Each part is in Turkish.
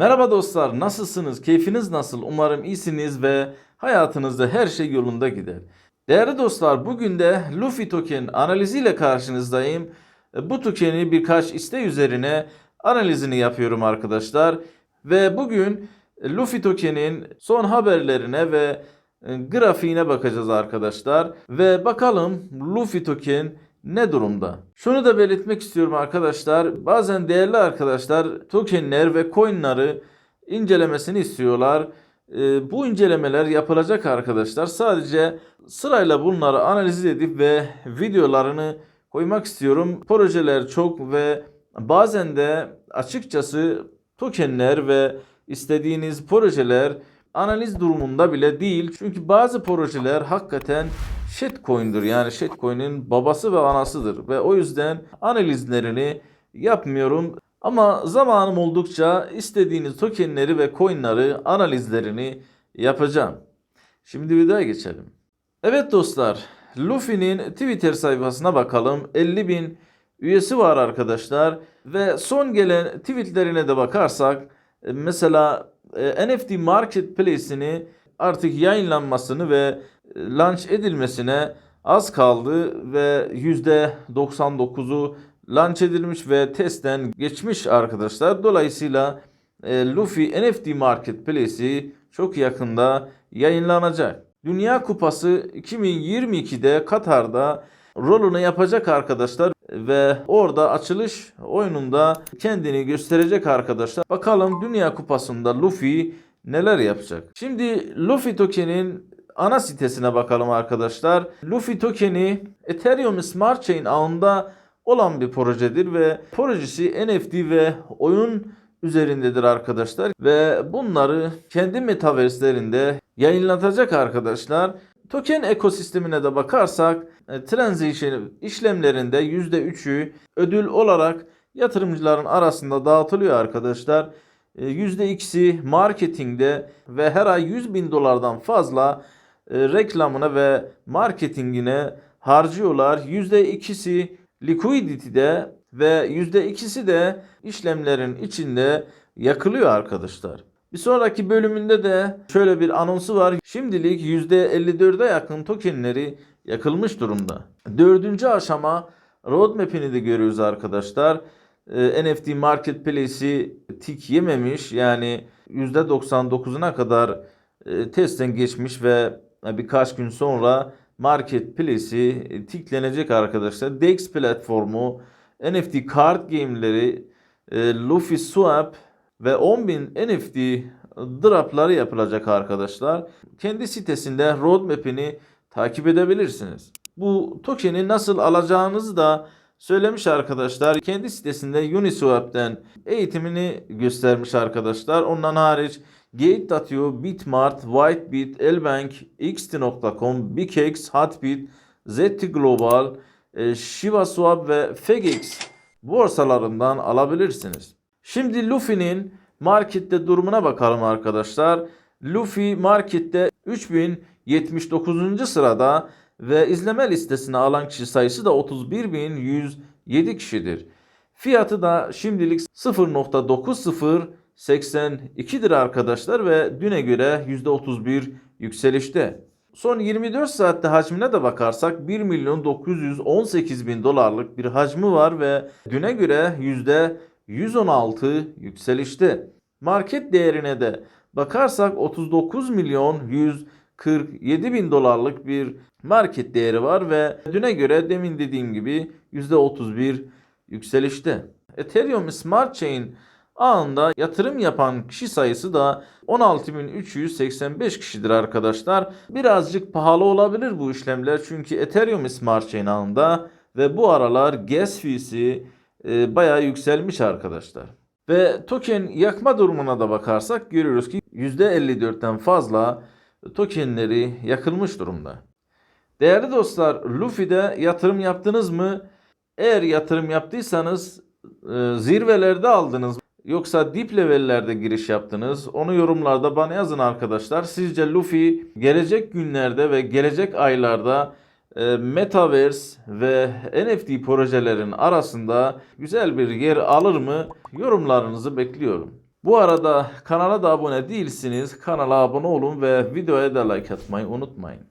Merhaba dostlar, nasılsınız? Keyfiniz nasıl? Umarım iyisiniz ve hayatınızda her şey yolunda gider. Değerli dostlar, bugün de Luffy token analiziyle karşınızdayım. Bu tokeni birkaç iste üzerine analizini yapıyorum arkadaşlar. Ve bugün Luffy tokenin son haberlerine ve e, grafiğine bakacağız arkadaşlar. Ve bakalım Luffy token ne durumda? Şunu da belirtmek istiyorum arkadaşlar. Bazen değerli arkadaşlar tokenler ve coinları incelemesini istiyorlar. Ee, bu incelemeler yapılacak arkadaşlar. Sadece sırayla bunları analiz edip ve videolarını koymak istiyorum. Projeler çok ve bazen de açıkçası tokenler ve istediğiniz projeler analiz durumunda bile değil. Çünkü bazı projeler hakikaten shitcoin'dir. Yani shitcoin'in babası ve anasıdır. Ve o yüzden analizlerini yapmıyorum. Ama zamanım oldukça istediğiniz tokenleri ve coin'ları analizlerini yapacağım. Şimdi videoya geçelim. Evet dostlar, Luffy'nin Twitter sayfasına bakalım. 50 bin üyesi var arkadaşlar. Ve son gelen tweetlerine de bakarsak e, mesela e, NFT Marketplace'ini artık yayınlanmasını ve launch edilmesine az kaldı ve %99'u launch edilmiş ve testten geçmiş arkadaşlar. Dolayısıyla e, Luffy NFT Marketplace'i çok yakında yayınlanacak. Dünya Kupası 2022'de Katar'da rolunu yapacak arkadaşlar ve orada açılış oyununda kendini gösterecek arkadaşlar. Bakalım Dünya Kupası'nda Luffy neler yapacak. Şimdi Luffy token'in ana sitesine bakalım arkadaşlar. Luffy tokeni Ethereum Smart Chain ağında olan bir projedir ve projesi NFT ve oyun üzerindedir arkadaşlar ve bunları kendi metaverse'lerinde yayınlatacak arkadaşlar. Token ekosistemine de bakarsak e, transition işlemlerinde %3'ü ödül olarak yatırımcıların arasında dağıtılıyor arkadaşlar. E, %2'si marketingde ve her ay 100 bin dolardan fazla e, reklamına ve marketingine harcıyorlar. %2'si liquidity'de ve %2'si de işlemlerin içinde yakılıyor arkadaşlar. Bir sonraki bölümünde de şöyle bir anonsu var. Şimdilik %54'e yakın tokenleri yakılmış durumda. Dördüncü aşama roadmap'ini de görüyoruz arkadaşlar. Ee, NFT Marketplace'i tik yememiş. Yani %99'una kadar e, testten geçmiş ve birkaç gün sonra Marketplace'i tiklenecek arkadaşlar. DEX platformu, NFT card game'leri, e, Luffy Swap ve 10.000 NFT dropları yapılacak arkadaşlar. Kendi sitesinde roadmap'ini takip edebilirsiniz. Bu token'i nasıl alacağınızı da söylemiş arkadaşlar. Kendi sitesinde Uniswap'ten eğitimini göstermiş arkadaşlar. Ondan hariç Gate.io, Bitmart, Whitebit, Elbank, Xt.com, Bikex, Hotbit, ZT Global, e, ShibaSwap ve FEGX borsalarından alabilirsiniz. Şimdi Luffy'nin markette durumuna bakalım arkadaşlar. Luffy markette 3079. sırada ve izleme listesine alan kişi sayısı da 31107 kişidir. Fiyatı da şimdilik 0.9082'dir arkadaşlar ve düne göre %31 yükselişte. Son 24 saatte hacmine de bakarsak 1 milyon 918 bin dolarlık bir hacmi var ve düne göre %116 yükselişte. Market değerine de bakarsak 39 milyon 147 bin dolarlık bir market değeri var ve düne göre demin dediğim gibi %31 yükselişte. Ethereum Smart Chain ağında yatırım yapan kişi sayısı da 16.385 kişidir arkadaşlar. Birazcık pahalı olabilir bu işlemler çünkü Ethereum Smart Chain ağında ve bu aralar gas fee'si e, bayağı yükselmiş arkadaşlar. Ve token yakma durumuna da bakarsak görüyoruz ki %54'ten fazla tokenleri yakılmış durumda. Değerli dostlar, Luffy'de yatırım yaptınız mı? Eğer yatırım yaptıysanız e, zirvelerde aldınız yoksa dip levellerde giriş yaptınız? Onu yorumlarda bana yazın arkadaşlar. Sizce Luffy gelecek günlerde ve gelecek aylarda e, Metaverse ve NFT projelerin arasında güzel bir yer alır mı? Yorumlarınızı bekliyorum. Bu arada kanala da abone değilsiniz. Kanala abone olun ve videoya da like atmayı unutmayın.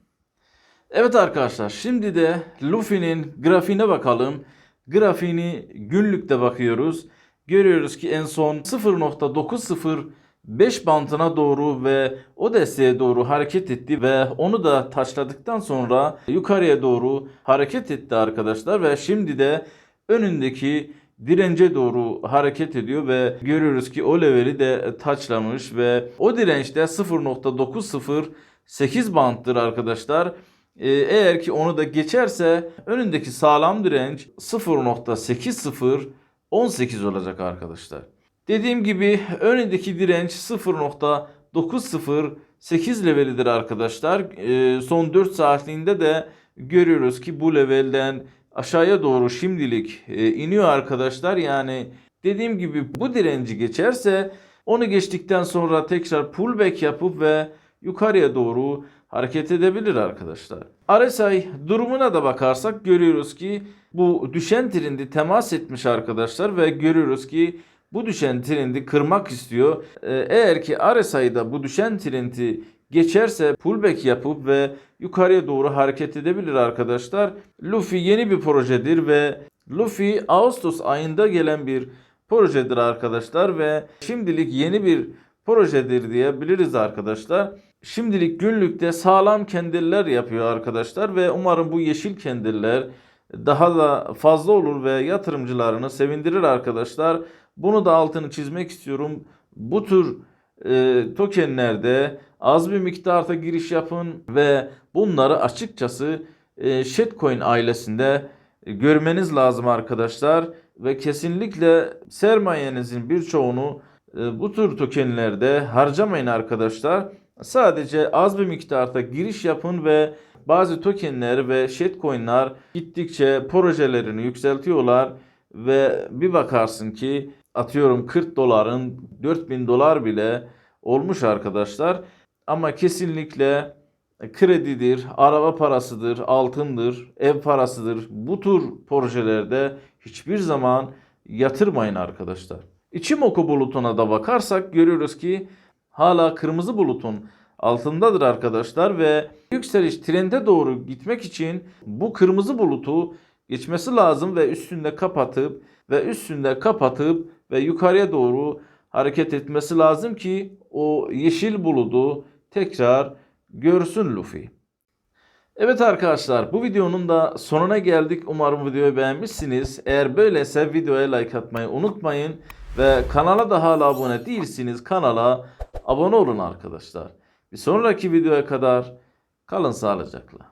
Evet arkadaşlar şimdi de Luffy'nin grafiğine bakalım. Grafiğini günlükte bakıyoruz. Görüyoruz ki en son 0.905 bantına doğru ve o desteğe doğru hareket etti ve onu da taşladıktan sonra yukarıya doğru hareket etti arkadaşlar ve şimdi de önündeki dirence doğru hareket ediyor ve görüyoruz ki o leveli de taçlamış ve o dirençte 0.908 banttır arkadaşlar. Ee, Eğer ki onu da geçerse önündeki sağlam direnç 0.8018 olacak arkadaşlar. Dediğim gibi önündeki direnç 0.908 levelidir arkadaşlar. Ee, son 4 saatliğinde de görüyoruz ki bu levelden aşağıya doğru şimdilik e, iniyor arkadaşlar. Yani dediğim gibi bu direnci geçerse onu geçtikten sonra tekrar pullback yapıp ve yukarıya doğru hareket edebilir arkadaşlar. RSI durumuna da bakarsak görüyoruz ki bu düşen trendi temas etmiş arkadaşlar ve görüyoruz ki bu düşen trendi kırmak istiyor. Ee, Eğer ki RSI'da bu düşen trendi geçerse pullback yapıp ve yukarıya doğru hareket edebilir arkadaşlar. Luffy yeni bir projedir ve Luffy Ağustos ayında gelen bir projedir arkadaşlar ve şimdilik yeni bir projedir diyebiliriz arkadaşlar. Şimdilik günlükte sağlam kendiller yapıyor arkadaşlar ve umarım bu yeşil kendiller daha da fazla olur ve yatırımcılarını sevindirir arkadaşlar. Bunu da altını çizmek istiyorum. Bu tür e, tokenlerde az bir miktarda giriş yapın ve bunları açıkçası e, Shitcoin ailesinde görmeniz lazım arkadaşlar ve kesinlikle sermayenizin birçoğunu e, bu tür tokenlerde harcamayın arkadaşlar. Sadece az bir miktarda giriş yapın ve bazı tokenler ve shitcoin'ler gittikçe projelerini yükseltiyorlar ve bir bakarsın ki atıyorum 40 doların 4000 dolar bile olmuş arkadaşlar. Ama kesinlikle kredidir, araba parasıdır, altındır, ev parasıdır. Bu tür projelerde hiçbir zaman yatırmayın arkadaşlar. İçimoku bulutuna da bakarsak görüyoruz ki hala kırmızı bulutun altındadır arkadaşlar ve yükseliş trende doğru gitmek için bu kırmızı bulutu geçmesi lazım ve üstünde kapatıp ve üstünde kapatıp ve yukarıya doğru hareket etmesi lazım ki o yeşil buludu tekrar görsün Luffy. Evet arkadaşlar bu videonun da sonuna geldik. Umarım videoyu beğenmişsiniz. Eğer böyleyse videoya like atmayı unutmayın. Ve kanala da hala abone değilsiniz. Kanala abone olun arkadaşlar. Bir sonraki videoya kadar kalın sağlıcakla.